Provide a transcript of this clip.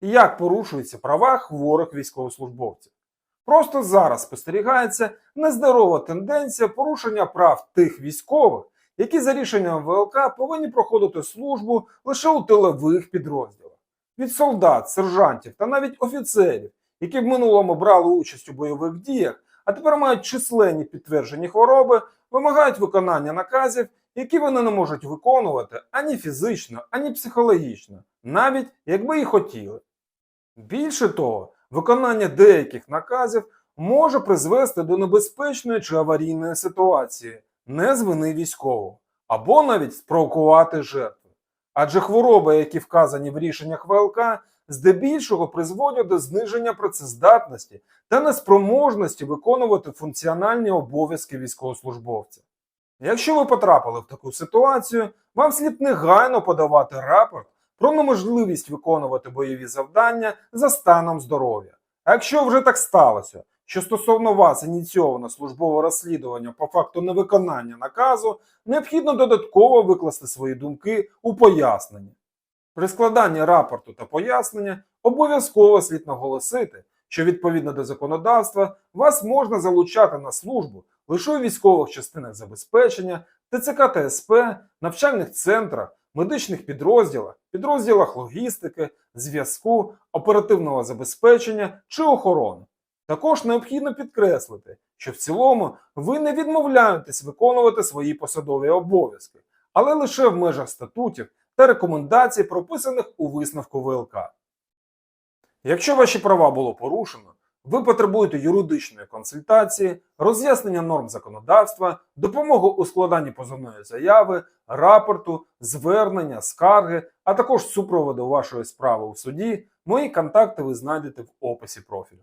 як порушуються права хворих військовослужбовців. Просто зараз спостерігається нездорова тенденція порушення прав тих військових, які за рішенням ВЛК повинні проходити службу лише у тилових підрозділах. Від солдат, сержантів та навіть офіцерів, які в минулому брали участь у бойових діях, а тепер мають численні підтверджені хвороби, вимагають виконання наказів, які вони не можуть виконувати ані фізично, ані психологічно, навіть якби і хотіли. Більше того, виконання деяких наказів може призвести до небезпечної чи аварійної ситуації, не з вини військового, або навіть спровокувати жертву. Адже хвороби, які вказані в рішеннях ВЛК, здебільшого призводять до зниження працездатності та неспроможності виконувати функціональні обов'язки військовослужбовця. Якщо ви потрапили в таку ситуацію, вам слід негайно подавати рапорт про неможливість виконувати бойові завдання за станом здоров'я. А якщо вже так сталося, що стосовно вас ініційовано службове розслідування по факту невиконання наказу, необхідно додатково викласти свої думки у поясненні. При складанні рапорту та пояснення обов'язково слід наголосити, що відповідно до законодавства вас можна залучати на службу лише у військових частинах забезпечення, ТЦК та навчальних центрах, медичних підрозділах, підрозділах логістики, зв'язку, оперативного забезпечення чи охорони. Також необхідно підкреслити, що в цілому ви не відмовляєтесь виконувати свої посадові обов'язки, але лише в межах статутів та рекомендацій, прописаних у висновку ВЛК. Якщо ваші права було порушено, ви потребуєте юридичної консультації, роз'яснення норм законодавства, допомоги у складанні позовної заяви, рапорту, звернення, скарги, а також супроводу вашої справи у суді, мої контакти ви знайдете в описі профілю.